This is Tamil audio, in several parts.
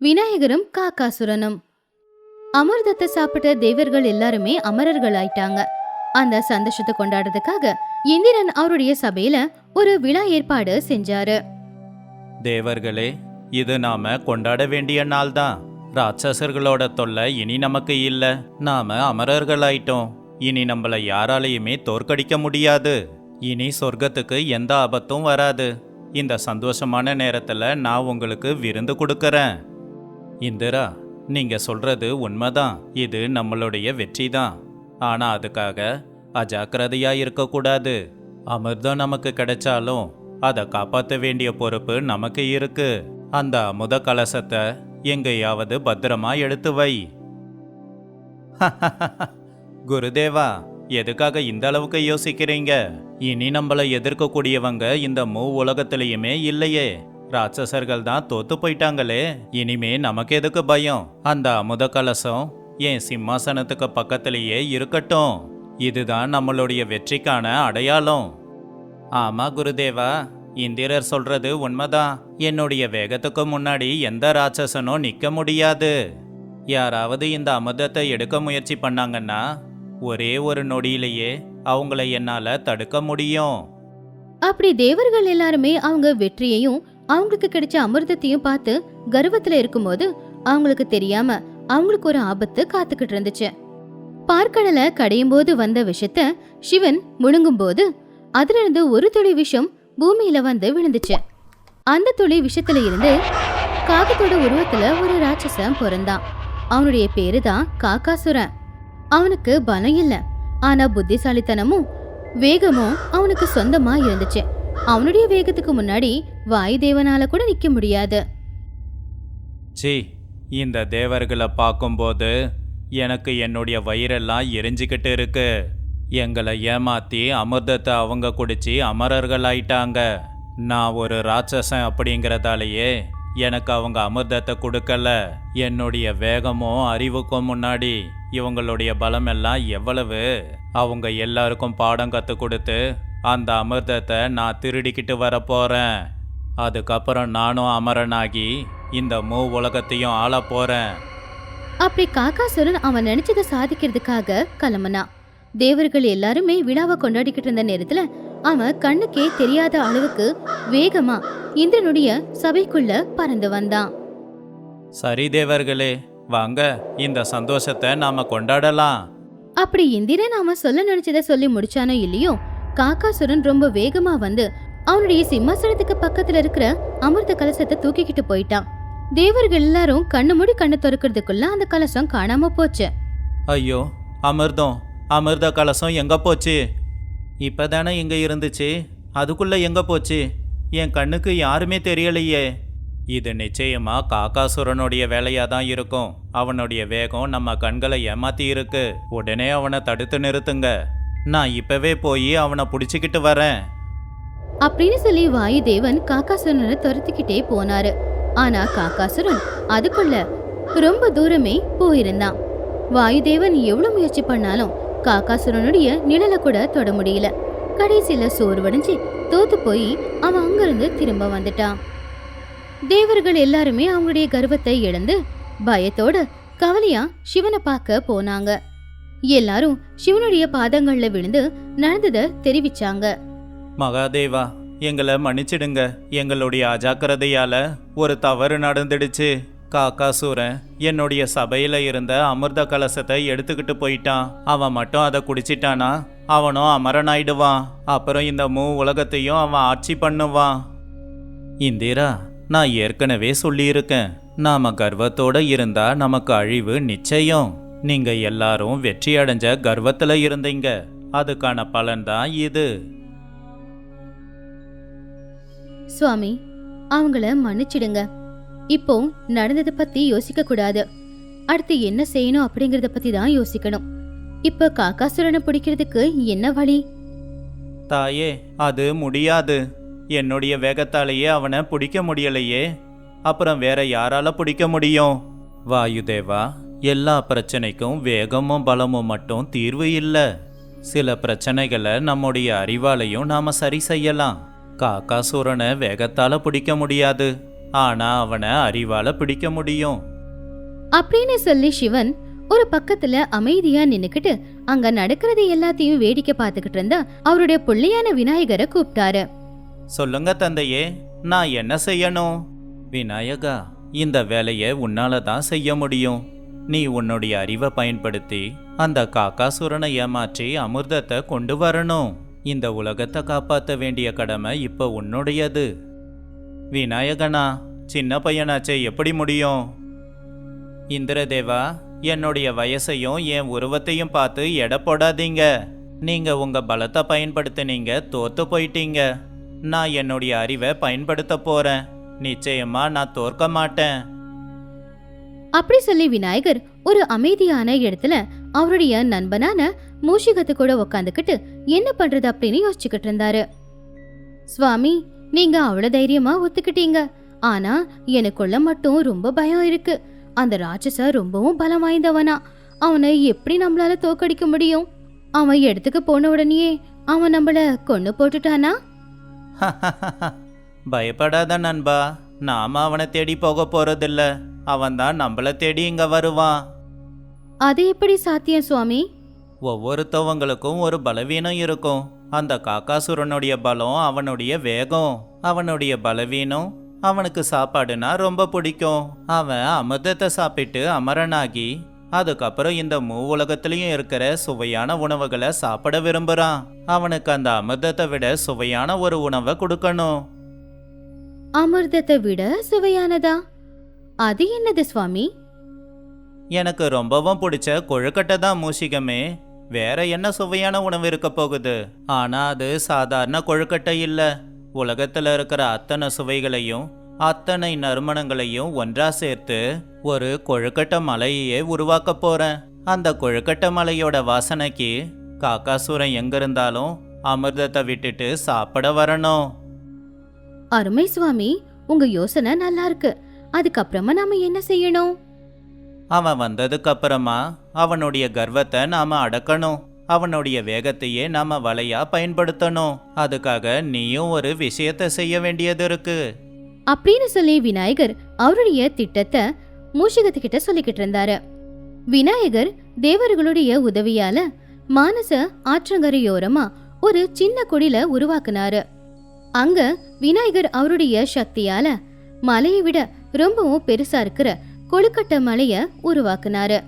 விநாயகரும் காக்காசுரனும். அமிர்தத்தை சாப்பிட்ட தேவர்கள் எல்லாருமே அமரர்கள் ஆயிட்டாங்க அந்த சந்தோஷத்தை கொண்டாடுறதுக்காக இந்திரன் அவருடைய சபையில ஒரு விழா ஏற்பாடு செஞ்சாரு. தேவர்களே இது நாம கொண்டாட வேண்டிய நாள் தான் ராட்சசர்களோட தொல்லை இனி நமக்கு இல்ல. நாம அமரர்களாயிட்டோம். இனி நம்மள யாராலையுமே தோற்கடிக்க முடியாது. இனி சொர்க்கத்துக்கு எந்த ஆபத்தும் வராது. இந்த சந்தோஷமான நேரத்துல நான் உங்களுக்கு விருந்து கொடுக்கறேன். இந்திரா நீங்க சொல்றது உண்மைதான். இது நம்மளுடைய வெற்றி தான் ஆனா அதுக்காக அஜாக்கிரதையா இருக்கக்கூடாது. அமிர்தம் நமக்கு கிடைச்சாலும் அதை காப்பாற்ற வேண்டிய பொறுப்பு நமக்கு இருக்கு. அந்த அமுத கலசத்தை எங்கேயாவது பத்திரமா எடுத்து வை. குருதேவா எதுக்காக இந்த அளவுக்கு யோசிக்கிறீங்க? இனி நம்மளை எதிர்க்கக்கூடியவங்க இந்த மூ உலகத்திலையுமே இல்லையே. ராட்சசர்கள் தான் தோத்து போயிட்டாங்களே. இனிமே நமக்கு எதுக்கு பயம்? அந்த அமுத கலசம் என் சிம்மாசனத்துக்கு பக்கத்திலேயே இருக்கட்டும். இதுதான் நம்மளுடைய வெற்றிக்கான அடையாளம். ஆமா குருதேவா. இந்திரர் சொல்றது உண்மைதான். என்னுடைய வேகத்துக்கு முன்னாடி எந்த ராட்சசனும் நிற்க முடியாது. யாராவது இந்த அமுதத்தை எடுக்க முயற்சி பண்ணாங்கன்னா ஒரே ஒரு நொடியிலேயே அவங்கள என்னால தடுக்க முடியும். அப்படி தேவர்கள் எல்லாருமே அவங்க வெற்றியையும் அவங்களுக்கு கிடைச்ச அமிர்தத்தையும் பார்த்து கர்வத்துல இருக்கும்போது அவங்களுக்கு தெரியாம அவங்களுக்கு ஒரு ஆபத்து காத்துக்கிட்டு இருந்துச்சு. பார்க்கடலை கடையும் போது வந்த விஷத்த சிவன் முழுங்கும் போது அதுல இருந்து ஒரு துளி விஷம் பூமியில வந்து விழுந்துச்சு. அந்த துளி விஷத்துல இருந்து காகத்தோட உருவத்துல ஒரு ராட்சசன் பிறந்தான். அவனுடைய பேரு தான் காக்காசுரன். அவனுக்கு பலம் இல்லை. ஆனா புத்திசாலித்தனமும் வேகமும் அவனுக்கு சொந்தமா இருந்துச்சு. அவனுடைய வேகத்துக்கு முன்னாடி வாயுதேவனால கூட நிக்க முடியாது. சி இந்த தேவர்களை பார்க்கும்போது எனக்கு என்னுடைய வயிறெல்லாம் எரிஞ்சுக்கிட்டு இருக்கு. எங்களை ஏமாத்தி அமிர்தத்தை அவங்க குடிச்சு அமரர்களாயிட்டாங்க. நான் ஒரு ராட்சசன் அப்படிங்கிறதாலேயே எனக்கு அவங்க அமிர்தத்தை கொடுக்கல. என்னுடைய வேகமும் அறிவுக்கும் முன்னாடி இவங்களுடைய பலமெல்லாம் எவ்வளவு? அவங்க எல்லாருக்கும் பாடம் கற்றுக் கொடுத்து அந்த அமிர்தத்தை நான் திருடிக்கிட்டு வரப் போறேன் அதுக்கப்புறம் நானும் அமரனாகி இந்த மூ உலகத்தையும் ஆளப் போறேன். அப்படி காக்காசுரன் அவன் நினைச்சதை சாதிக்கிறதுக்காக கிளம்புனான் தேவர்கள் எல்லாருமே விழாவை கொண்டாடிக்கிட்டு இருந்த நேரத்துல அவன் கண்ணுக்கே தெரியாத அளவுக்கு வேகமா இந்திரனுடைய சபைக்குள்ள பறந்து வந்தான். சரி தேவர்களே வாங்க இந்த சந்தோஷத்தை நாம கொண்டாடலாம். அப்படி இந்திரன் அவன் சொல்ல நினைச்சதை சொல்லி முடிச்சானோ இல்லையோ காக்காசுரன் ரொம்ப வேகமா வந்து அவனுடைய சிம்மாசனத்துக்கு பக்கத்துல இருக்கிற அமிர்த கலசத்தை தூக்கிக்கிட்டு போயிட்டான். தேவர்கள் எல்லாரும் கண்ணு மூடி கண்ணு திறக்கிறதுக்குள்ள அந்த கலசம் காணாம போச்சு. ஐயோ அமிர்தம் அமிர்த கலசம் எங்க போச்சு? இப்பதானே இங்க இருந்துச்சு அதுக்குள்ள எங்க போச்சு? என் கண்ணுக்கு யாருமே தெரியலையே. இது நிச்சயமா காக்காசுரனுடைய வேலையா தான் இருக்கும். அவனுடைய வேகம் நம்ம கண்களை ஏமாத்தி இருக்கு. உடனே அவனை தடுத்து நிறுத்துங்க. நான் இப்பவே போய் அவனை பிடிச்சிக்கிட்டு வரேன். அப்படின்னு சொல்லி வாயுதேவன் காக்காசுரனை துரத்திக்கிட்டே போனாரு. ஆனா காக்காசுரன் அதுக்குள்ள ரொம்ப தூரமே போயிருந்தான். வாயுதேவன் எவ்வளவு முயற்சி பண்ணாலும் காக்காசுரனுடைய நிழலை கூட தொட முடியல. கடைசியில சோர்வடைஞ்சு தோத்து போய் அவன் அங்கிருந்து திரும்ப வந்துட்டான். தேவர்கள் எல்லாருமே அவங்களுடைய கர்வத்தை இழந்து பயத்தோட கவலையா சிவனை பார்க்க போனாங்க. எல்லாரும் சிவனுடைய பாதங்கள்ல விழுந்து நடந்ததை தெரிவிச்சாங்க. மகாதேவா எங்களை மன்னிச்சிடுங்க. எங்களுடைய அஜாக்கிரதையால ஒரு தவறு நடந்துடுச்சு. காக்காசூரன் என்னுடைய சபையில இருந்த அமிர்த கலசத்தை எடுத்துக்கிட்டு போயிட்டான். அவன் மட்டும் அதை குடிச்சிட்டானா? அவனும் அமரனாயிடுவான். அப்புறம் இந்த மூ உலகத்தையும் அவன் ஆட்சி பண்ணுவான். இந்திரா நான் ஏற்கனவே சொல்லியிருக்கேன். நாம கர்வத்தோட இருந்தா நமக்கு அழிவு நிச்சயம். நீங்க எல்லாரும் வெற்றி அடைஞ்ச கர்வத்துல இருந்தீங்க. அதுக்கான பலன்தான் இது. சுவாமி அவங்கள மன்னிச்சிடுங்க. இப்போ நடந்ததை பத்தி யோசிக்க கூடாது. அடுத்து என்ன செய்யணும் அப்படிங்கறத பத்தி தான் யோசிக்கணும். இப்ப காக்காசுரனை பிடிக்கிறதுக்கு என்ன வழி? தாயே அது முடியாது. என்னுடைய வேகத்தாலேயே அவனை பிடிக்க முடியலையே. அப்புறம் வேற யாரால பிடிக்க முடியும்? வாயுதேவா எல்லா பிரச்சனைக்கும் வேகமும் பலமும் மட்டும் தீர்வு இல்லை. சில பிரச்சனைகளை நம்முடைய அறிவாலையும் நாம சரி செய்யலாம். காக்காசூரனை வேகத்தால பிடிக்க முடியாது. ஆனா அவனை அறிவால பிடிக்க முடியும். அப்படின்னு சொல்லி சிவன் ஒரு பக்கத்துல அமைதியா நின்னுக்கிட்டு அங்க நடக்கிறது எல்லாத்தையும் வேடிக்கை பார்த்துக்கிட்டு இருந்த அவருடைய புள்ளையான விநாயகரை கூப்பிட்டாரு. சொல்லுங்க தந்தையே நான் என்ன செய்யணும்? விநாயகா இந்த வேலையை உன்னால தான் செய்ய முடியும். நீ உன்னுடைய அறிவை பயன்படுத்தி அந்த காக்காசுரனை ஏமாற்றி அமிர்தத்தை கொண்டு வரணும். இந்த உலகத்தை காப்பாற்ற வேண்டிய கடமை இப்போ உன்னுடையது. விநாயகனா சின்ன பையனாச்சே எப்படி முடியும்? இந்திரதேவா என்னுடைய வயசையும் என் உருவத்தையும் பார்த்து எடை போடாதீங்க. நீங்க உங்க பலத்தை பயன்படுத்தினீங்க தோத்து போயிட்டீங்க. நான் என்னுடைய அறிவை பயன்படுத்த போறேன். நிச்சயமா நான் தோற்க மாட்டேன். அப்படி சொல்லி விநாயகர் ஒரு அமைதியான இடத்துல அவருடைய நண்பனான மூஷிகத்து கூட உக்காந்துக்கிட்டு என்ன பண்றது அப்படின்னு யோசிச்சுக்கிட்டு இருந்தாரு. சுவாமி நீங்க அவ்வளவு தைரியமா ஒத்துக்கிட்டீங்க. ஆனா எனக்குள்ள மட்டும் ரொம்ப பயம் இருக்கு. அந்த ராட்சச ரொம்பவும் பலம் வாய்ந்தவனா. அவனை எப்படி நம்மளால தோக்கடிக்க முடியும்? அவன் இடத்துக்கு போன உடனேயே அவன் நம்மள கொண்டு போட்டுட்டானா? பயப்படாத நண்பா. நாம அவனை தேடி போக போறதில்லை. அவன் தான் நம்மள தேடி இங்க வருவான். அது எப்படி சாத்தியம் சுவாமி? ஒவ்வொருத்தவங்களுக்கும் ஒரு பலவீனம் இருக்கும். அந்த காக்காசுரனுடைய பலம் அவனுடைய வேகம். அவனுடைய பலவீனம் அவனுக்கு சாப்பாடுனா ரொம்ப பிடிக்கும். அவன் அமிர்தத்தை சாப்பிட்டு அமரனாகி அதுக்கப்புறம் இந்த மூ உலகத்திலையும் இருக்கிற சுவையான உணவுகளை சாப்பிட விரும்புறான். அவனுக்கு அந்த அமிர்தத்தை விட சுவையான ஒரு உணவை கொடுக்கணும். அமிர்தத்தை விட சுவையானதா? அது என்னது சுவாமி? எனக்கு ரொம்பவும் பிடிச்ச கொழுக்கட்டை தான் மூஷிகமே. வேற என்ன சுவையான உணவு இருக்க போகுது? ஆனா அது சாதாரண கொழுக்கட்டை இல்ல. உலகத்துல இருக்கிற அத்தனை சுவைகளையும் அத்தனை நறுமணங்களையும் ஒன்றா சேர்த்து ஒரு கொழுக்கட்டை மலையையே உருவாக்க போறேன். அந்த கொழுக்கட்டை மலையோட வாசனைக்கு காக்காசூரன் எங்க இருந்தாலும் அமிர்தத்தை விட்டுட்டு சாப்பிட வரணும். அருமை சுவாமி உங்க யோசனை நல்லா இருக்கு. அதுக்கப்புறமா நாம என்ன செய்யணும்? அவன் வந்ததுக்கு அப்புறமா அவனுடைய கர்வத்தை நாம அடக்கணும். அவனுடைய வேகத்தையே நாம வலையா பயன்படுத்தணும். அதுக்காக நீயும் ஒரு விஷயத்தை செய்ய வேண்டியது இருக்கு. அப்படின்னு சொல்லி விநாயகர் அவருடைய திட்டத்தை மூஷிகத்துக்கிட்ட சொல்லிக்கிட்டு இருந்தாரு. விநாயகர் தேவர்களுடைய உதவியால மானச ஆற்றங்கரையோரமா ஒரு சின்ன குடில உருவாக்குனாரு. அங்க விநாயகர் அவருடைய சக்தியால மலையை விட ரொம்பவும் பெருசா இருக்கிற கொழுக்கட்டை மலைய உருவாக்குனாரு.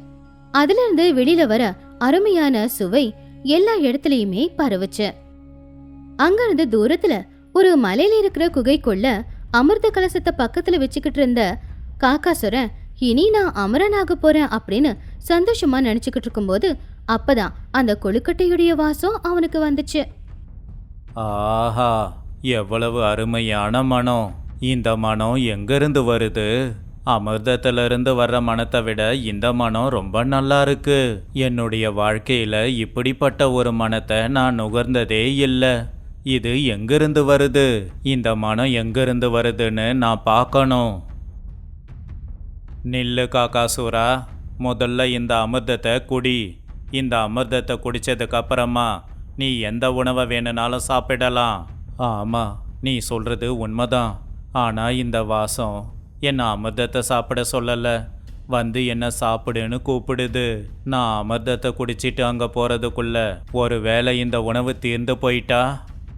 அதுல இருந்து வெளியில வர அருமையான சுவை எல்லா இடத்துலயுமே பரவுச்சு. அங்கிருந்து தூரத்துல ஒரு மலையில இருக்கிற குகைக்குள்ள அமிர்த கலசத்தை பக்கத்துல வச்சுக்கிட்டு இருந்த காக்காசுரன் இனி நான் அமரனாக போறேன் அப்படின்னு சந்தோஷமா நினைச்சுக்கிட்டு இருக்கும்போது அப்பதான் அந்த கொழுக்கட்டையுடைய வாசம் அவனுக்கு வந்துச்சு. ஆஹா எவ்வளவு அருமையான மனம். இந்த மனம் எங்கேருந்து வருது? அமிர்தத்திலிருந்து வர்ற மனத்தை விட இந்த மனம் ரொம்ப நல்லா இருக்கு. என்னுடைய வாழ்க்கையில் இப்படிப்பட்ட ஒரு மனத்தை நான் நுகர்ந்ததே இல்லை. இது எங்கிருந்து வருது? இந்த மனம் எங்கிருந்து வருதுன்னு நான் பார்க்கணும். நில்லு காக்காசூரா முதல்ல இந்த அமிர்தத்தை குடி. இந்த அமிர்தத்தை குடித்ததுக்கப்புறமா நீ எந்த உணவை வேணும்னாலும் சாப்பிடலாம். ஆமாம் நீ சொல்கிறது உண்மைதான். ஆனால் இந்த வாசம் என் அமிர்தத்தை சாப்பிட சொல்லலை? வந்து என்ன சாப்பிடுன்னு கூப்பிடுது. நான் அமிர்தத்தை குடிச்சிட்டு அங்கே போகிறதுக்குள்ள ஒரு வேளை இந்த உணவு தீர்ந்து போயிட்டா?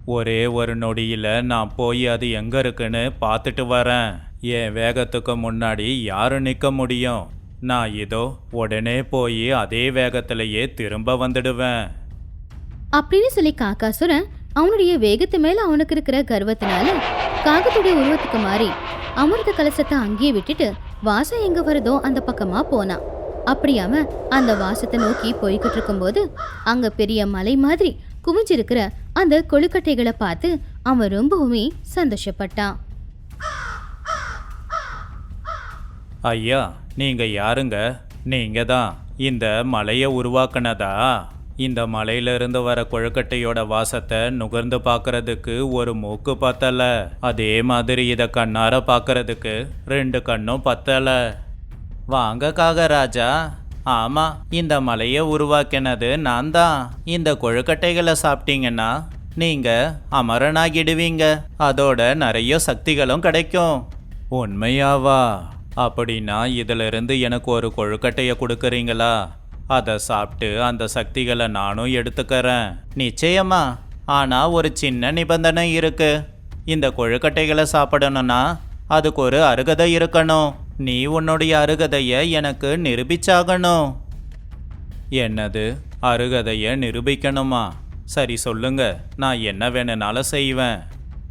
ஒரே ஒரு நொடியில் நான் போய் அது எங்கே இருக்குன்னு பார்த்துட்டு வரேன். என் வேகத்துக்கு முன்னாடி யாரும் நிற்க முடியும்? நான் இதோ உடனே போய் அதே வேகத்திலேயே திரும்ப வந்துடுவேன். அப்படின்னு சொல்லி காக்காசுரன் அவனுடைய வேகத்து மேல அவனுக்கு இருக்கிற கர்வத்தினால காகத்துடைய உருவத்துக்கு மாறி அமிர்த கலசத்தை அங்கேயே விட்டுட்டு வாசம் எங்க வருதோ அந்த பக்கமா போனான். அப்படியாம அந்த வாசத்தை நோக்கி போய்கிட்டு இருக்கும்போது அங்க பெரிய மலை மாதிரி குவிஞ்சிருக்கிற அந்த கொழுக்கட்டைகளை பார்த்து அவன் ரொம்பவுமே சந்தோஷப்பட்டான். ஐயா நீங்க யாருங்க? நீங்க தான் இந்த மலையை உருவாக்குனதா? இந்த மலையிலிருந்து வர கொழுக்கட்டையோட வாசத்தை நுகர்ந்து பார்க்கறதுக்கு ஒரு மூக்கு பத்தல. அதே மாதிரி இதை கண்ணார பார்க்கறதுக்கு ரெண்டு கண்ணும் பத்தல. வாங்க காகராஜா ஆமா இந்த மலையை உருவாக்கினது நான் தான் இந்த கொழுக்கட்டைகளை சாப்பிட்டீங்கன்னா நீங்க அமரனாகிடுவீங்க. அதோட நிறைய சக்திகளும் கிடைக்கும். உண்மையாவா? அப்படின்னா இதிலிருந்து எனக்கு ஒரு கொழுக்கட்டையை கொடுக்குறீங்களா? அதை சாப்பிட்டு அந்த சக்திகளை நானும் எடுத்துக்கறேன். நிச்சயமா. ஆனால் ஒரு சின்ன நிபந்தனை இருக்கு. இந்த கொழுக்கட்டைகளை சாப்பிடணும்னா அதுக்கு ஒரு அருகதை இருக்கணும். நீ உன்னுடைய அருகதையை எனக்கு நிரூபிச்சாகணும். என்னது? அருகதையை நிரூபிக்கணுமா? சரி சொல்லுங்க. நான் என்ன வேணும்னாலும் செய்வேன்.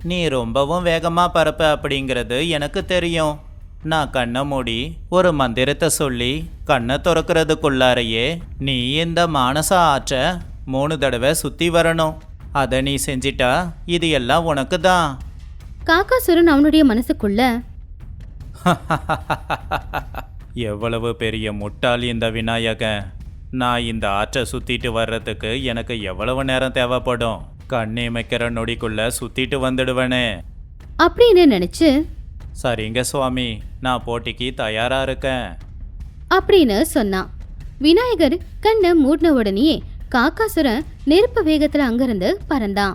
நீ ரொம்பவும் வேகமாக பறப்ப அப்படிங்கிறது எனக்கு தெரியும். நான் கண்ணை மூடி ஒரு மந்திரத்தை சொல்லி கண்ணை திறக்கிறதுக்குள்ளாரையே நீ இந்த மானச ஆற்ற மூணு தடவை சுத்தி வரணும். அதை நீ செஞ்சிட்டா இது எல்லாம் உனக்கு தான் காக்காசுரன் அவனுடைய மனசுக்குள்ள எவ்வளவு பெரிய முட்டாள் இந்த விநாயகன். நான் இந்த ஆற்றை சுத்திட்டு வர்றதுக்கு எனக்கு எவ்வளவு நேரம் தேவைப்படும். கண்ணிமைக்கிற நொடிக்குள்ள சுத்திட்டு வந்துடுவேனே. அப்படின்னு நினைச்சு சரிங்க சுவாமி. நான் போட்டிக்கு தயாரா இருக்கேன். அப்படின்னு சொன்னான் விநாயகர் கண்ணை மூடின உடனேயே காக்காசுரன் நெருப்பு வேகத்துல அங்கிருந்து பறந்தான்.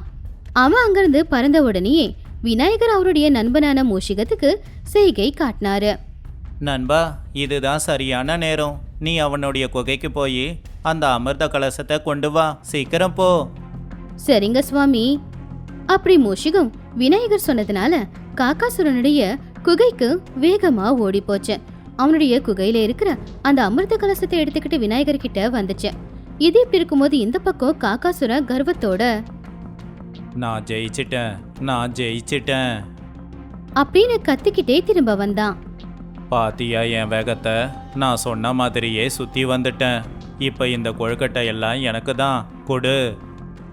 அவன் அங்கிருந்து பறந்த உடனேயே விநாயகர் அவருடைய நண்பனான மூஷிகத்துக்கு செய்கை காட்டினாரு. நண்பா இதுதான் சரியான நேரம். நீ அவனுடைய குகைக்கு போய் அந்த அமிர்த கலசத்தை கொண்டு வா. சீக்கிரம் போ. சரிங்க சுவாமி. அப்படி மூஷிகம் விநாயகர் சொன்னதுனால காக்காசுரனுடைய குகைக்கு வேகமா ஓடி போச்சு அவனுடைய குகையில இருக்கிற அந்த அமிர்த கலசத்தை எடுத்துக்கிட்டு விநாயகர் கிட்ட வந்துச்சு. இது இப்படி இருக்கும்போது இந்த பக்கம் காக்காசுரன் கர்வத்தோட நான் ஜெயிச்சிட்டேன் நான் ஜெயிச்சிட்டேன். அப்படின்னு கத்திக்கிட்டே திரும்ப வந்தான். பாத்தியா என் வேகத்தை? நான் சொன்ன மாதிரியே சுத்தி வந்துட்டேன். இப்போ இந்த கொழுக்கட்டை எல்லாம் எனக்கு தான் கொடு.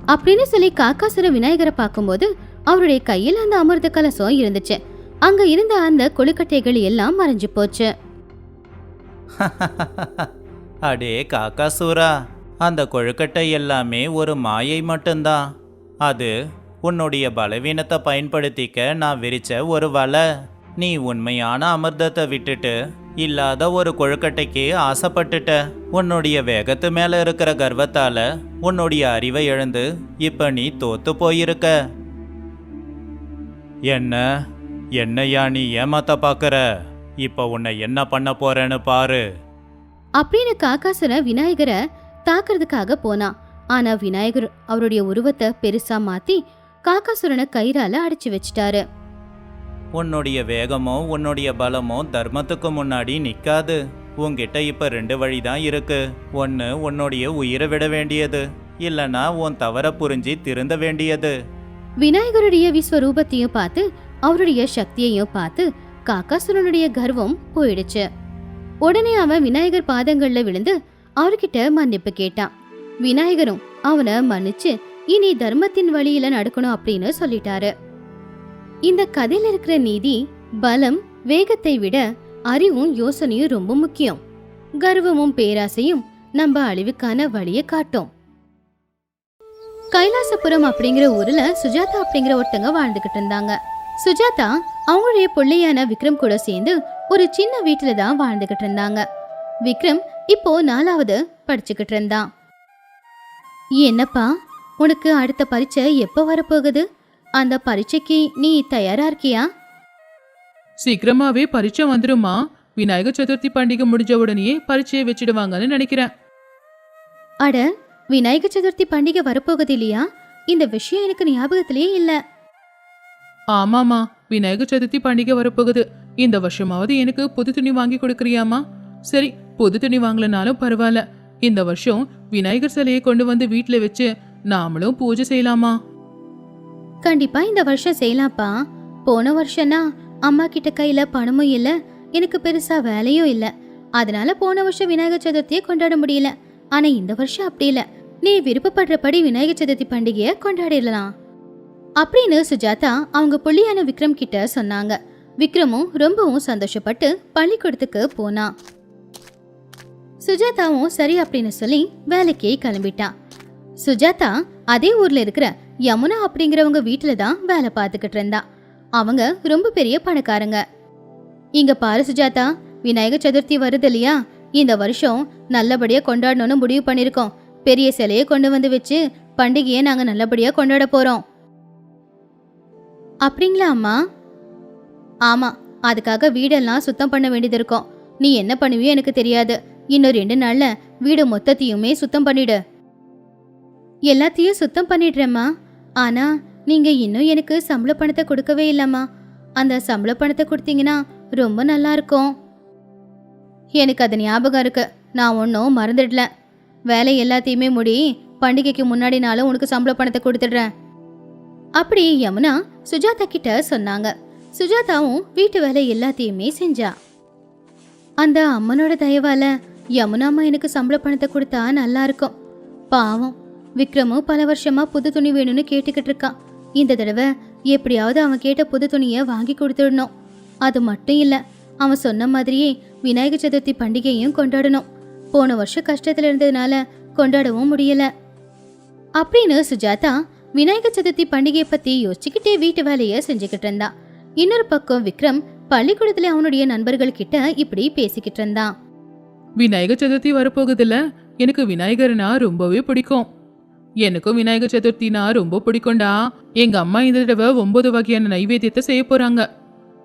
அப்படின்னு சொல்லி காக்காசுர விநாயகரை பார்க்கும்போது அவருடைய கையில் அந்த அமிர்த கலசம் இருந்துச்சு. அங்க இருந்த அந்த கொழுக்கட்டைகள் எல்லாம் மறைஞ்சு போச்சு. அடே காக்கா சூரா அந்த கொழுக்கட்டை எல்லாமே ஒரு மாயை மட்டும்தான். அது உன்னுடைய பலவீனத்தை பயன்படுத்திக்க நான் விரிச்ச ஒரு வலை. நீ உண்மையான அமிர்தத்தை விட்டுட்டு இல்லாத ஒரு கொழுக்கட்டைக்கு ஆசைப்பட்டுட்ட. உன்னுடைய வேகத்து மேல இருக்கிற கர்வத்தால உன்னுடைய அறிவை இழந்து இப்ப நீ தோத்து போயிருக்க. என்ன? என்னையா நீ ஏமாத்த பாக்குற? இப்ப உன்னை என்ன பண்ண போறேன்னு பாரு. அப்படின்னு காக்காசுர விநாயகரை தாக்குறதுக்காக போனான் ஆனா விநாயகர் அவருடைய உருவத்தை பெருசா மாத்தி காக்காசுரனை கயிறால அடிச்சு வச்சிட்டாரு. உன்னுடைய வேகமோ உன்னுடைய பலமோ தர்மத்துக்கு முன்னாடி நிக்காது. உன்கிட்ட இப்ப ரெண்டு வழி தான் இருக்கு. ஒன்னு உன்னுடைய உயிரை விட வேண்டியது. இல்லனா உன் தவற புரிஞ்சு திருந்த வேண்டியது. விநாயகருடைய விஸ்வரூபத்தையும் பார்த்து அவருடைய சக்தியையும் பார்த்து காக்காசுரனுடைய கர்வம் போயிடுச்சு. உடனே அவன் விநாயகர் பாதங்கள்ல விழுந்து அவர்கிட்ட மன்னிப்பு கேட்டான். விநாயகரும் அவனை மன்னிச்சு இனி தர்மத்தின் வழியில நடக்கணும் அப்படின்னு சொல்லிட்டாரு. இந்த கதையில இருக்கிற நீதி பலம் வேகத்தை விட அறிவும் யோசனையும் ரொம்ப முக்கியம். கர்வமும் பேராசையும் நம்ம அழிவுக்கான வழியை காட்டும். கைலாசபுரம் அப்படிங்கிற ஊர்ல சுஜாதா அப்படிங்கிற ஒருத்தங்க வாழ்ந்துகிட்டு இருந்தாங்க. சுஜாதா அவங்களுடைய பிள்ளையான விக்ரம் கூட சேர்ந்து ஒரு சின்ன வீட்டுல தான் வாழ்ந்துகிட்டு இருந்தாங்க. விக்ரம் இப்போ நாலாவது படிச்சுக்கிட்டு இருந்தான். என்னப்பா உனக்கு அடுத்த பரீட்சை எப்போ வரப்போகுது? அந்த பரீட்சைக்கு நீ தயாரா இருக்கியா? சீக்கிரமாவே பரீட்சை வந்துருமா விநாயகர் சதுர்த்தி பண்டிகை முடிஞ்ச உடனேயே பரீட்சையை வச்சிடுவாங்கன்னு நினைக்கிறேன். அட விநாயகர் சதுர்த்தி பண்டிகை வரப்போகுது இல்லையா? இந்த விஷயம் எனக்கு ஞாபகத்திலேயே இல்ல. ஆமாமா விநாயகர் சதுர்த்தி பண்டிகை வரப்போகுது. இந்த வருஷமாவது எனக்கு புது துணி வாங்கி கொடுக்குறியாமா சரி புது துணி வாங்கலனாலும் பரவாயில்ல. இந்த வருஷம் விநாயகர் சிலையை கொண்டு வந்து வீட்டில் வச்சு நாமளும் பூஜை செய்யலாமா? கண்டிப்பா இந்த வருஷம் செய்யலாம்ப்பா. போன வருஷம்னா அம்மா கிட்ட கையில பணமும் இல்ல எனக்கு பெருசா வேலையும் இல்ல. அதனால போன வருஷம் விநாயகர் சதுர்த்தியை கொண்டாட முடியல. ஆனா இந்த வருஷம் அப்படி இல்ல. நீ விருப்பப்படுறபடி விநாயகர் சதுர்த்தி பண்டிகையை கொண்டாடிடலாம். அப்படின்னு சுஜாதா அவங்க புள்ளியான விக்ரம் கிட்ட சொன்னாங்க. விக்ரமும் ரொம்பவும் சந்தோஷப்பட்டு பள்ளிக்கூடத்துக்கு போனான் சுஜாதாவும் சரி அப்படின்னு சொல்லி வேலைக்கே கிளம்பிட்டான் சுஜாதா அதே ஊர்ல இருக்கிற யமுனா அப்படிங்கிறவங்க வீட்டுல தான் வேலை பார்த்துக்கிட்டு இருந்தா. அவங்க ரொம்ப பெரிய பணக்காரங்க. இங்க பாரு சுஜாதா விநாயகர் சதுர்த்தி வருது இல்லையா? இந்த வருஷம் நல்லபடியா கொண்டாடணும்னு முடிவு பண்ணிருக்கோம். பெரிய சிலையை கொண்டு வந்து வச்சு பண்டிகையை நாங்க நல்லபடியா கொண்டாட போறோம். அப்படிங்களா அம்மா? ஆமா அதுக்காக வீடெல்லாம் சுத்தம் பண்ண வேண்டியது இருக்கும். நீ என்ன பண்ணுவியோ எனக்கு தெரியாது. இன்னும் ரெண்டு நாள்ல வீடு மொத்தத்தையுமே சுத்தம் பண்ணிடு. எல்லாத்தையும் சுத்தம் பண்ணிடுறேம்மா. ஆனா நீங்க இன்னும் எனக்கு சம்பள பணத்தை கொடுக்கவே இல்லம்மா. அந்த சம்பள பணத்தை கொடுத்தீங்கன்னா ரொம்ப நல்லா இருக்கும். எனக்கு அது ஞாபகம் இருக்கு. நான் ஒன்றும் மறந்துடல. வேலை எல்லாத்தையுமே முடி பண்டிகைக்கு முன்னாடி நாளும் உனக்கு சம்பள பணத்தை கொடுத்துடுறேன். அப்படி யமுனா சுஜாதா கிட்ட சொன்னாங்க. சுஜாதாவும் வீட்டு வேலை எல்லாத்தையுமே செஞ்சா. அந்த அம்மனோட தயவால யமுனா அம்மா எனக்கு சம்பள பணத்தை கொடுத்தா நல்லா இருக்கும். பாவம் விக்ரமும் பல வருஷமா புது துணி வேணும்னு கேட்டுக்கிட்டு இருக்கான் இந்த தடவை எப்படியாவது அவன் கேட்ட புது துணியை வாங்கி கொடுத்துடணும். அது மட்டும் இல்ல அவன் சொன்ன மாதிரியே விநாயகர் சதுர்த்தி பண்டிகையும் கொண்டாடணும். போன வருஷம் கஷ்டத்துல இருந்ததுனால கொண்டாடவும் முடியல. அப்படின்னு சுஜாதா விநாயகர் சதுர்த்தி பண்டிகையை பத்தி யோசிச்சுக்கிட்டே வீட்டு வேலையை செஞ்சுக்கிட்டு இருந்தான். இன்னொரு பக்கம் விக்ரம் பள்ளிக்கூடத்துல அவனுடைய நண்பர்கள் கிட்ட இப்படி பேசிக்கிட்டு இருந்தான். விநாயகர் சதுர்த்தி வரப்போகுதுல்ல எனக்கு விநாயகர்னா ரொம்பவே பிடிக்கும். எனக்கும் விநாயகர் சதுர்த்தினா ரொம்ப பிடிக்கும்டா. எங்க அம்மா இந்த தடவை ஒன்பது வகையான நைவேத்தியத்தை செய்ய போறாங்க.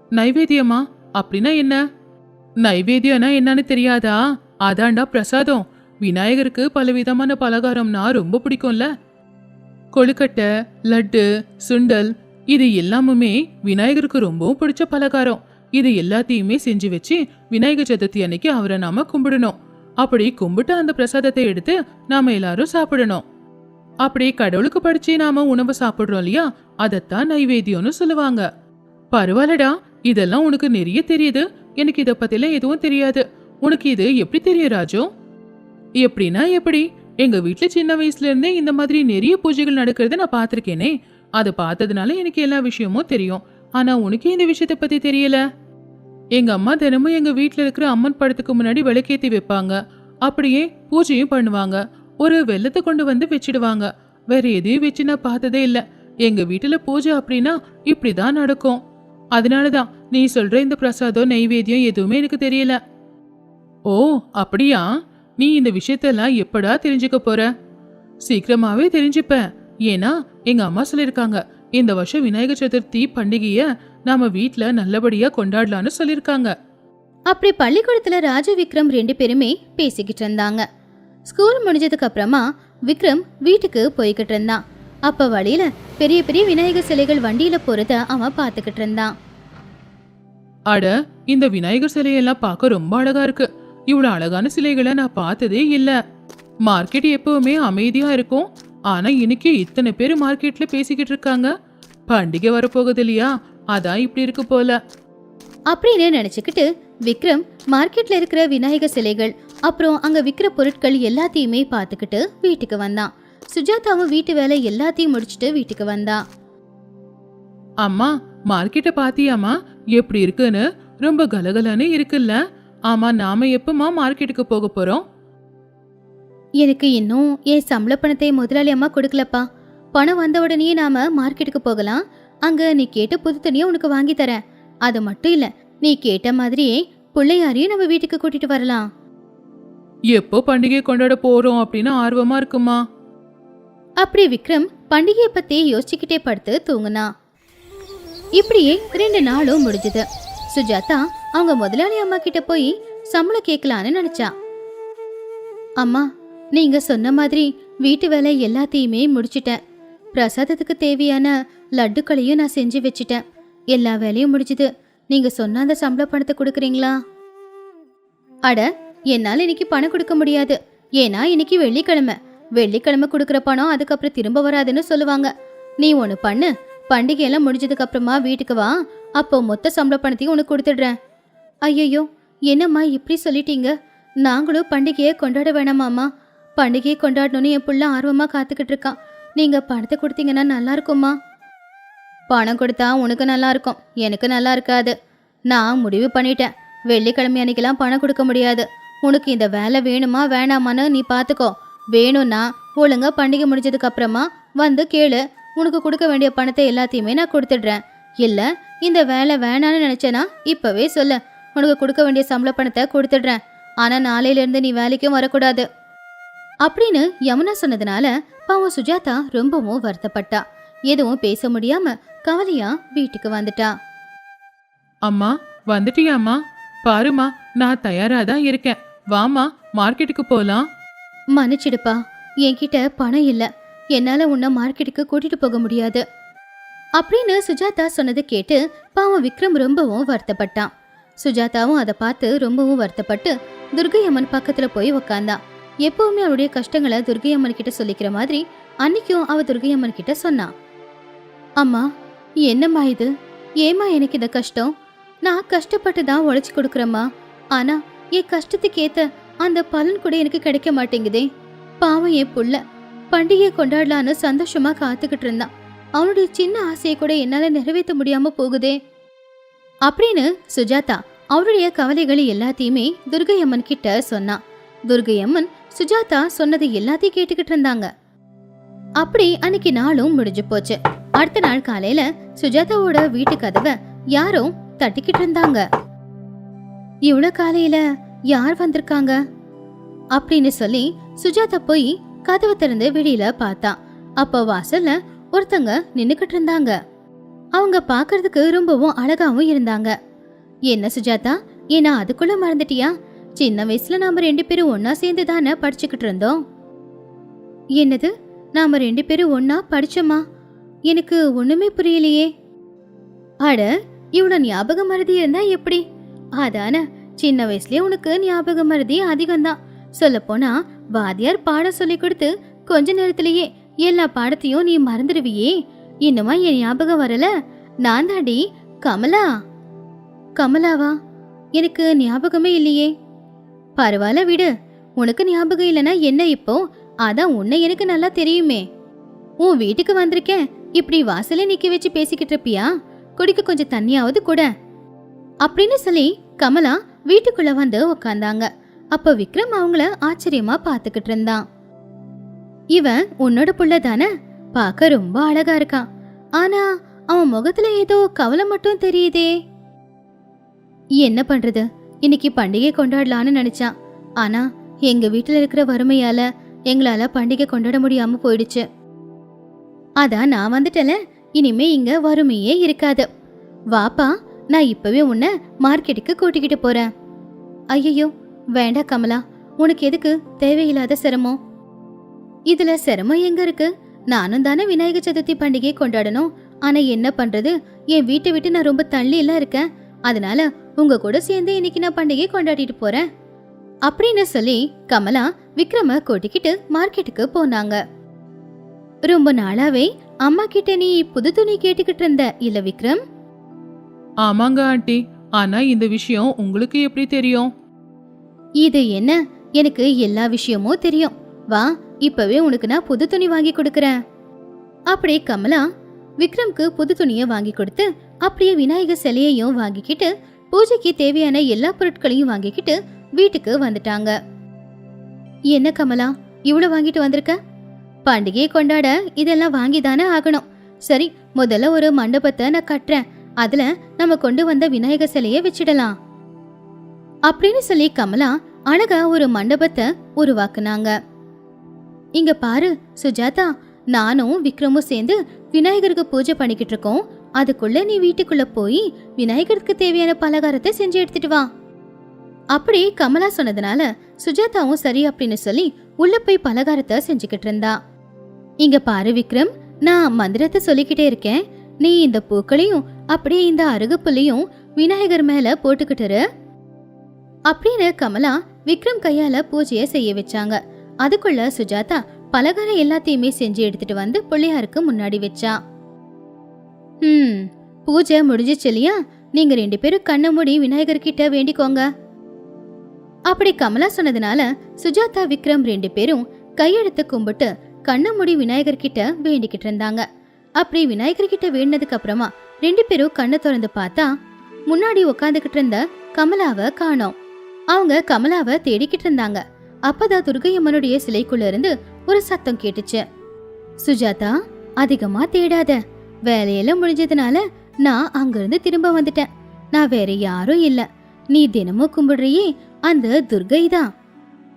நைவேத்தியமா? அப்படின்னா என்ன? நைவேத்தியம்னா என்னன்னு தெரியாதா? அதான்டா பிரசாதம். விநாயகருக்கு பலவிதமான பலகாரம்னா ரொம்ப பிடிக்கும்ல. கொழுக்கட்டை லட்டு சுண்டல் இது எல்லாமுமே விநாயகருக்கு ரொம்பவும் பிடிச்ச பலகாரம். இது எல்லாத்தையுமே செஞ்சு வச்சு விநாயகர் சதுர்த்தி அன்னைக்கு அவரை நாம கும்பிடணும். அப்படி கும்பிட்டு அந்த பிரசாதத்தை எடுத்து நாம எல்லாரும் சாப்பிடணும். அப்படி கடவுளுக்கு படிச்சு நாம உணவு சாப்பிடுறோம் இல்லையா? அதைத்தான் நைவேத்தியம்னு சொல்லுவாங்க. பரவாயில்லடா இதெல்லாம் உனக்கு நிறைய தெரியுது. எனக்கு இத பத்திலாம் எதுவும் தெரியாது. உனக்கு இது எப்படி தெரியும் ராஜு? எப்படின்னா எப்படி? எங்க வீட்டுல சின்ன வயசுல இருந்தே இந்த மாதிரி நிறைய பூஜைகள் நடக்கிறத நான் பார்த்துருக்கேனே. அதை பார்த்ததுனால எனக்கு எல்லா விஷயமும் தெரியும். ஆனா உனக்கே இந்த விஷயத்தை பத்தி தெரியல? எங்க அம்மா தினமும் எங்க வீட்டுல இருக்கிற அம்மன் படத்துக்கு முன்னாடி விளக்கேத்தி வைப்பாங்க. அப்படியே பூஜையும் பண்ணுவாங்க. ஒரு வெள்ளத்தை கொண்டு வந்து வச்சிடுவாங்க. வேற எதையும் வச்சு நான் பார்த்ததே இல்ல. எங்க வீட்டுல பூஜை அப்படின்னா இப்படிதான் நடக்கும். அதனாலதான் நீ சொல்ற இந்த பிரசாதம் நெய்வேத்தியம் எதுவுமே எனக்கு தெரியல. ஓ அப்படியா? நீ இந்த விஷயத்தெல்லாம் எப்படா தெரிஞ்சுக்க போற? சீக்கிரமாவே தெரிஞ்சுப்ப. ஏன்னா எங்க அம்மா சொல்லிருக்காங்க இந்த வருஷம் விநாயகர் சதுர்த்தி பண்டிகைய நாம வீட்ல நல்லபடியா கொண்டாடலாம்னு சொல்லிருக்காங்க அப்படி பள்ளிக்கூடத்துல ராஜு விக்ரம் ரெண்டு பேருமே பேசிக்கிட்டு இருந்தாங்க. ஸ்கூல் முடிஞ்சதுக்கு அப்புறமா விக்ரம் வீட்டுக்கு போய்கிட்டு இருந்தான். அப்ப வழியில பெரிய பெரிய விநாயகர் சிலைகள் வண்டியில போறத அவன் பார்த்துக்கிட்டு இருந்தான். அட இந்த விநாயகர் சிலையெல்லாம் பார்க்க ரொம்ப அழகா இருக்கு. இவ்வளவு அழகான சிலைகளை நான் பார்த்ததே இல்ல. மார்க்கெட் எப்பவுமே அமைதியா இருக்கும். ஆனா இன்னைக்கு இத்தனை பேர் மார்க்கெட்ல பேசிக்கிட்டு இருக்காங்க. பண்டிகை வரப்போகுது இல்லையா? அதான் இப்படி இருக்கு போல. அப்படின்னு நினைச்சுக்கிட்டு விக்ரம் மார்க்கெட்ல இருக்கிற விநாயகர் சிலைகள் அப்புறம் அங்க விக்கிற பொருட்கள் எல்லாத்தையுமே பார்த்துக்கிட்டு வீட்டுக்கு வந்தான். சுஜாதாவும் வீட்டு வேலை எல்லாத்தையும் முடிச்சுட்டு வீட்டுக்கு வந்தா. அம்மா மார்க்கெட்டை பாத்தியாமா எப்படி இருக்குன்னு? ரொம்ப கலகலன்னு இருக்குல்ல. ஆமா நாம எப்பமா மார்க்கெட்டுக்கு போக போறோம்? எனக்கு இன்னும் என் சம்பள பணத்தை முதலாளி அம்மா கொடுக்கலப்பா. பணம் வந்த உடனே நாம மார்க்கெட்டுக்கு போகலாம். அங்க நீ கேட்ட புது துணியை உனக்கு வாங்கி தரேன். அது மட்டும் இல்ல நீ கேட்ட மாதிரியே பிள்ளையாரையும் நம்ம வீட்டுக்கு கூட்டிட்டு வரலாம். எப்போ பண்டிகை கொண்டாட போறோம் அப்படின்னு ஆர்வமா இருக்குமா? அப்படி விக்ரம் பண்டிகையை பத்தி யோசிச்சுக்கிட்டே படுத்து தூங்குனா. இப்படியே ரெண்டு நாளும் முடிஞ்சது. சுஜாதா அவங்க முதலாளி அம்மா கிட்ட போய் சம்பளம் கேட்கலான்னு நினைச்சா. அம்மா நீங்க சொன்ன மாதிரி வீட்டு வேலை எல்லாத்தையுமே முடிச்சிட்டேன் பிரசாதத்துக்கு தேவையான லட்டுக்களையும் நான் செஞ்சு வச்சிட்டேன். எல்லா வேலையும் முடிஞ்சுது. நீங்க சொன்ன அந்த சம்பள பணத்தை கொடுக்குறீங்களா? அட என்னால் இன்னைக்கு பணம் கொடுக்க முடியாது. ஏன்னா இன்னைக்கு வெள்ளிக்கிழமை. வெள்ளிக்கிழமை கொடுக்குற பணம் அதுக்கப்புறம் திரும்ப வராதுன்னு சொல்லுவாங்க. நீ ஒன்று பண்ணு. பண்டிகையெல்லாம் முடிஞ்சதுக்கு அப்புறமா வீட்டுக்கு வா. அப்போ மொத்த சம்பள பணத்தையும் உனக்கு கொடுத்துடுறேன். ஐயையோ என்னம்மா இப்படி சொல்லிட்டீங்க? நாங்களும் பண்டிகையை கொண்டாட வேணாமாம்மா. பண்டிகையை கொண்டாடணும்னு என் புள்ள ஆர்வமாக காத்துக்கிட்டு இருக்கான் நீங்கள் பணத்தை கொடுத்தீங்கன்னா நல்லா இருக்கும்மா. பணம் கொடுத்தா உனக்கு நல்லா இருக்கும். எனக்கு நல்லா இருக்காது. நான் முடிவு பண்ணிட்டேன். வெள்ளிக்கிழமை அன்னைக்கெல்லாம் பணம் கொடுக்க முடியாது. உனக்கு இந்த வேலை வேணுமா வேணாமான்னு நீ பார்த்துக்கோ வேணும்னா ஒழுங்கா பண்டிகை முடிஞ்சதுக்கு அப்புறமா வந்து கேளு. உனக்கு கொடுக்க வேண்டிய பணத்தை எல்லாத்தையுமே நான் கொடுத்துடுறேன். இல்லை இந்த வேலை வேணான்னு நினச்சேனா இப்போவே சொல்லு. உனக்கு கொடுக்க வேண்டிய சம்பள பணத்தை கொடுத்துடுறேன். ஆனால் நாளையிலேருந்து நீ வேலைக்கும் வரக்கூடாது. அப்படின்னு யமுனா சொன்னதுனால பாவம் சுஜாதா ரொம்பவும் வருத்தப்பட்டா. எதுவும் பேச முடியாம கவலையா வீட்டுக்கு வந்துட்டா. அம்மா வந்துட்டியாம்மா? பாருமா நான் தயாரா தான் இருக்கேன். வாமா மார்க்கெட்டுக்கு போலாம். மன்னிச்சிடுப்பா என்கிட்ட பணம் இல்ல. என்னால உன்னை மார்க்கெட்டுக்கு கூட்டிட்டு போக முடியாது. அப்படின்னு சுஜாதா சொன்னதை கேட்டு பாவம் விக்ரம் ரொம்பவும் வருத்தப்பட்டான். சுஜாதாவும் அதை பார்த்து ரொம்பவும் வருத்தப்பட்டு துர்கை அம்மன் பக்கத்துல போய் உக்காந்தான் எப்பவுமே அவளுடைய கஷ்டங்களை துர்கை அம்மன் கிட்ட சொல்லிக்கிற மாதிரி அன்னைக்கும் அவ துர்கை அம்மன் கிட்ட சொன்னான் அம்மா என்னம்மா இது? ஏம்மா எனக்கு இந்த கஷ்டம்? நான் கஷ்டப்பட்டு தான் உழைச்சி கொடுக்குறேம்மா. ஆனா என் கஷ்டத்துக்கு ஏத்த அந்த பலன் கூட எனக்கு கிடைக்க மாட்டேங்குதே. பாவம் என் புள்ள. பண்டிகை கொண்டாடலான்னு சந்தோஷமா காத்துக்கிட்டு இருந்தான். அவனுடைய சின்ன ஆசையை கூட என்னால நிறைவேற்ற முடியாம போகுதே. அப்படின்னு சுஜாதா அவருடைய கவலைகள் எல்லாத்தையுமே துர்கை அம்மன் கிட்ட சொன்னான் துர்கை அம்மன் சுஜாதா சொன்னது எல்லாத்தையும் கேட்டுக்கிட்டு இருந்தாங்க. அப்படி அன்னைக்கு நாளும் முடிஞ்சு போச்சு. அடுத்த நாள் காலையில சுஜாதாவோட வீட்டு கதவை யாரோ தட்டிக்கிட்டு இருந்தாங்க. இவ்வளவு காலையில யார் வந்திருக்காங்க? அப்படின்னு சொல்லி சுஜாதா போய் கதவை திறந்து வெளியில பார்த்தா. அப்ப வாசல்ல ஒருத்தங்க நின்னுக்கிட்டு இருந்தாங்க. அவங்க பார்க்கறதுக்கு ரொம்பவும் அழகாவும் இருந்தாங்க. என்ன சுஜாதா? ஏன்னா அதுக்குள்ள மறந்துட்டியா? சின்ன வயசுல நாம ரெண்டு பேரும் ஒன்னா சேர்ந்து தானே படிச்சுக்கிட்டு இருந்தோம். என்னது? நாம ரெண்டு பேரும் ஒன்னா படிச்சோமா? எனக்கு ஒண்ணுமே புரியலையே. அட இவ்வளவு ஞாபக மருதி இருந்தா எப்படி? அதானே சின்ன வயசுலயே உனக்கு ஞாபக மருதி அதிகம்தான். சொல்ல போனா வாத்தியார் பாடம் சொல்லி கொடுத்து கொஞ்ச நேரத்திலேயே எல்லா பாடத்தையும் நீ மறந்துடுவியே. இன்னுமா என் ஞாபகம் வரல? நான் தாடி கமலா! கமலாவா? எனக்கு ஞாபகமே இல்லையே. பரவாயில்ல விடு. உனக்கு ஞாபகம் இல்லைன்னா என்ன இப்போ? அதான் உன்னை எனக்கு நல்லா தெரியுமே. உன் வீட்டுக்கு வந்திருக்கேன் இப்படி வாசலே நிக்க வச்சு பேசிக்கிட்டு இருப்பியா? குடிக்க கொஞ்சம் தண்ணியாவது கூட. அப்படின்னு சொல்லி கமலா வீட்டுக்குள்ள வந்து உக்காந்தாங்க. அப்ப விக்ரம் அவங்கள ஆச்சரியமா பாத்துக்கிட்டு இருந்தான். இவன் உன்னோட புள்ள தானே? பார்க்க ரொம்ப அழகா இருக்கான். ஆனா அவன் முகத்துல ஏதோ கவலை மட்டும் தெரியுதே. என்ன பண்றது? இன்னைக்கு பண்டிகை கொண்டாடலான்னு நினைச்சான். ஆனா எங்க வீட்டுல இருக்கிற வறுமையால எங்களால பண்டிகை கொண்டாட முடியாம போயிடுச்சு. அதான் நான் வந்துட்டல இனிமே இங்க வறுமையே இருக்காது. வாப்பா நான் இப்பவே உன்னை மார்க்கெட்டுக்கு கூட்டிக்கிட்டு போறேன். ஐயையோ வேண்டாம் கமலா. உனக்கு எதுக்கு? தேவையில்லாத சிரமம். இதுல சிரமம் எங்க இருக்கு? நானும் தானே விநாயகர் சதுர்த்தி பண்டிகையை கொண்டாடணும். ஆனா என்ன பண்றது? என் வீட்டை விட்டு நான் ரொம்ப தள்ளி எல்லாம் இருக்கேன். அதனால உங்க கூட சேர்ந்து இன்னைக்கு நான் பண்டிகை கொண்டாடிட்டு போறேன். அப்படின்னு சொல்லி கமலா விக்ரம கூட்டிக்கிட்டு மார்க்கெட்டுக்கு போனாங்க. ரொம்ப நாளாவே அம்மா கிட்ட நீ புது துணி கேட்டுக்கிட்டு இருந்த இல்ல விக்ரம்? ஆமாங்க ஆண்டி. ஆனா இந்த விஷயம் உங்களுக்கு எப்படி தெரியும்? இது என்ன? எனக்கு எல்லா விஷயமும் தெரியும். வா இப்பவே உனக்கு நான் புது துணி வாங்கி கொடுக்கறேன். அப்படியே கமலா விக்ரம்க்கு புது துணியை வாங்கி கொடுத்து அப்படியே விநாயகர் சிலையையும் வாங்கிக்கிட்டு பூஜைக்கு தேவையான எல்லா பொருட்களையும் வாங்கிக்கிட்டு வீட்டுக்கு வந்துட்டாங்க. என்ன கமலா இவ்வளவு வாங்கிட்டு வந்திருக்க? பண்டிகையை கொண்டாட இதெல்லாம் வாங்கி தானே ஆகணும். சரி முதல்ல ஒரு மண்டபத்தை நான் கட்டுறேன். அதுல நம்ம கொண்டு வந்த விநாயகர் சிலையை வச்சிடலாம். அப்படின்னு சொல்லி கமலா அழகா ஒரு மண்டபத்தை உருவாக்குனாங்க. இங்க பாரு சுஜாதா நானும் விக்ரமும் சேர்ந்து விநாயகருக்கு பூஜை பண்ணிக்கிட்டு இருக்கோம். அதுக்குள்ள நீ வீட்டுக்குள்ள போய் விநாயகருக்கு தேவையான பலகாரத்தை செஞ்சு எடுத்துட்டு வா. அப்படி கமலா சொன்னதுனால சுஜாதாவும் சரி அப்படின்னு சொல்லி உள்ள போய் பலகாரத்தை செஞ்சுக்கிட்டு இருந்தா. இங்க பாரு விக்ரம் நான் மந்திரத்தை சொல்லிக்கிட்டே இருக்கேன். நீ இந்த பூக்களையும் அப்படியே இந்த அருகப்புலையும் விநாயகர் மேல போட்டுக்கிட்டுரு. அப்படின்னு கமலா விக்ரம் கையால பூஜையை செய்ய வச்சாங்க. அதுக்குள்ள சுஜாதா பலகாரம் எல்லாத்தையுமே செஞ்சு எடுத்துட்டு வந்து பிள்ளையாருக்கு முன்னாடி வச்சா. ம். பூஜை முடிஞ்சிச்சு இல்லையா? நீங்க ரெண்டு பேரும் கண்ணை மூடி விநாயகர் கிட்ட வேண்டிக்கோங்க. அப்படி கமலா சொன்னதுனால சுஜாதா விக்ரம் ரெண்டு பேரும் கையெடுத்து கும்பிட்டு கண்ணை மூடி விநாயகர் கிட்ட வேண்டிக்கிட்டு இருந்தாங்க. அப்படி விநாயகர் கிட்ட வேண்டினதுக்கு அப்புறமா ரெண்டு பேரும் கண்ணை திறந்து பார்த்தா முன்னாடி உட்காந்துக்கிட்டு இருந்த கமலாவை காணோம். அவங்க கமலாவை தேடிக்கிட்டு இருந்தாங்க. அப்பதான் துர்கையம்மனுடைய சிலைக்குள்ள இருந்து ஒரு சத்தம் கேட்டுச்சு. சுஜாதா அதிகமா தேடாத. வேலையெல்லாம் முடிஞ்சதுனால நான் அங்கிருந்து திரும்ப வந்துட்டேன். நான் வேற யாரும் இல்ல. நீ தினமும் கும்பிடுறியே அந்த துர்கை தான்.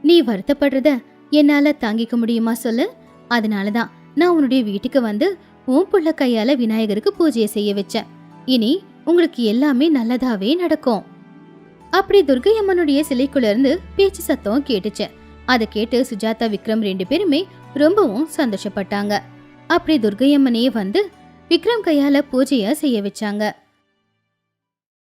நீ வருத்தப்படுறத என்னால தாங்கிக்க முடியுமா சொல்லு? அதனாலதான் நான் உன்னுடைய வீட்டுக்கு வந்து உன் புள்ள கையால விநாயகருக்கு பூஜையை செய்ய வச்சேன். இனி உங்களுக்கு எல்லாமே நல்லதாவே நடக்கும். அப்படி துர்கை அம்மனுடைய சிலைக்குள்ள இருந்து பேச்சு சத்தம் கேட்டுச்சு. அதை கேட்டு சுஜாதா விக்ரம் ரெண்டு பேருமே ரொம்பவும் சந்தோஷப்பட்டாங்க. அப்படி துர்கை அம்மனே வந்து விக்ரம் கையால பூஜைய செய்ய வச்சாங்க.